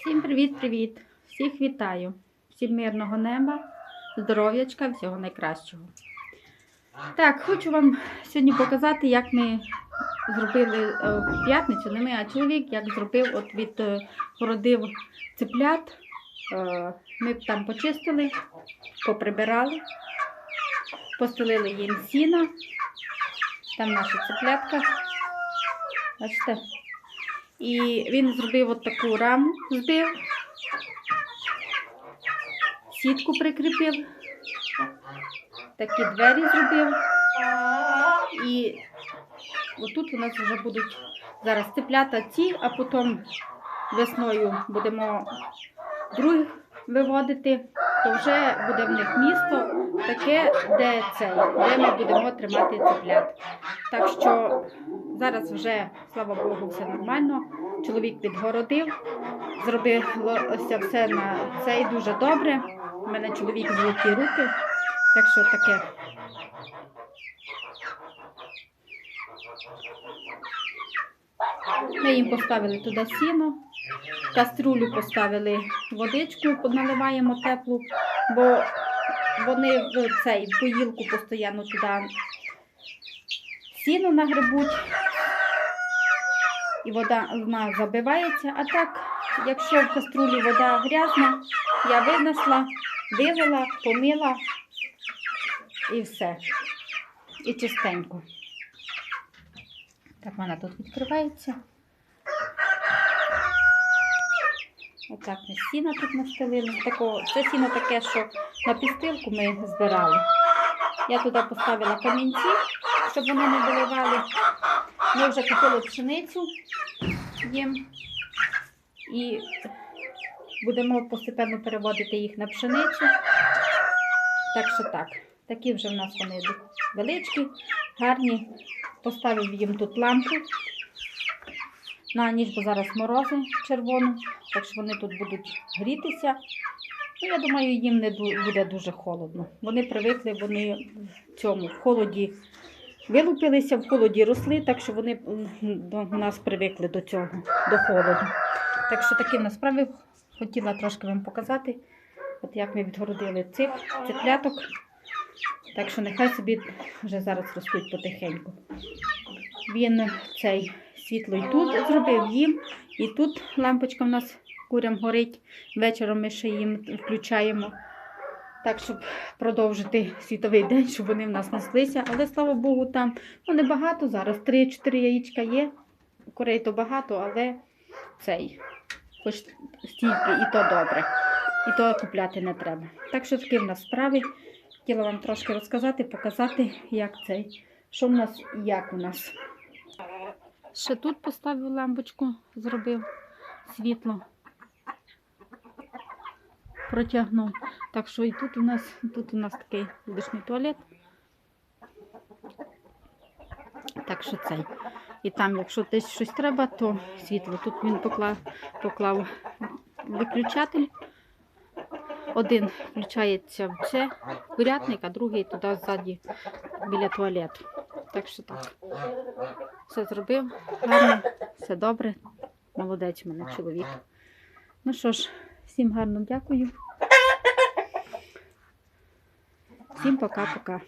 Всім привіт-привіт! Всіх вітаю! Всім мирного неба, здоров'ячка, всього найкращого. Так, хочу вам сьогодні показати, як ми зробили е, в п'ятницю, не ми, а чоловік, як зробив, от від е, породив цеплят. Е, Ми там почистили, поприбирали, постелили їм сіна. Там наша цеплятка. Бачите? І він зробив от таку раму, збив, сітку прикріпив, такі двері зробив. І отут у нас вже будуть зараз цеплята ці, а потім весною будемо других виводити, то вже буде в них місто таке, де цей, де ми будемо тримати цеплят. Так що зараз вже, слава Богу, все нормально. Чоловік підгородив, зробив ось все на цей дуже добре. У мене чоловік золоті руки, так що таке. Ми їм поставили туди сіно, в каструлю поставили водичку, наливаємо теплу, бо вони в цей поїлку постійно туди сіно нагребуть, і вода вона забивається. А так, якщо в каструлі вода грязна, я винесла, вивела, помила і все. І чистенько. Так вона тут відкривається. Отак ми сіна тут настелили. Це сіно таке, що на підстилку ми збирали. Я туди поставила камінці, щоб вони не доливали. Ми вже купили пшеницю їм і будемо постепенно переводити їх на пшеницю. Так що так, такі вже в нас вони величкі, гарні. Поставив їм тут лампу на ніч, бо зараз морози червоно, так що вони тут будуть грітися. Ну, я думаю, їм не буде дуже холодно. Вони привикли, вони в цьому в холоді вилупилися, в холоді росли, так що вони до нас привикли до цього, до холоду. Так що такі насправді хотіла трошки вам показати, от як ми відгородили цих ципляток. Так що нехай собі вже зараз ростуть потихеньку. Він цей світло і тут зробив їм, і тут лампочка в нас курям горить. Вечором ми ще їм включаємо. Так, щоб продовжити світовий день, щоб вони в нас неслися. Але слава Богу, там ну, небагато зараз. 3-4 яєчка є. Курей то багато, але цей, хоч стільки, і то добре. І то купляти не треба. Так що такі в нас справи. Хотіла вам трошки розказати, показати, як цей, що в нас і як у нас. Ще тут поставив лампочку, зробив світло. Протягнув. Так що і тут у нас, тут у нас такий лишній туалет. Так що цей. І там, якщо десь щось треба, то світло. Тут він поклав, поклав виключатель. Один включається в це курятник, а другий туди ззаді біля туалету. Так що так. Все зробив, гарно, все добре. Молодець у мене чоловік. Ну що ж, всім гарно дякую. Всім пока-пока.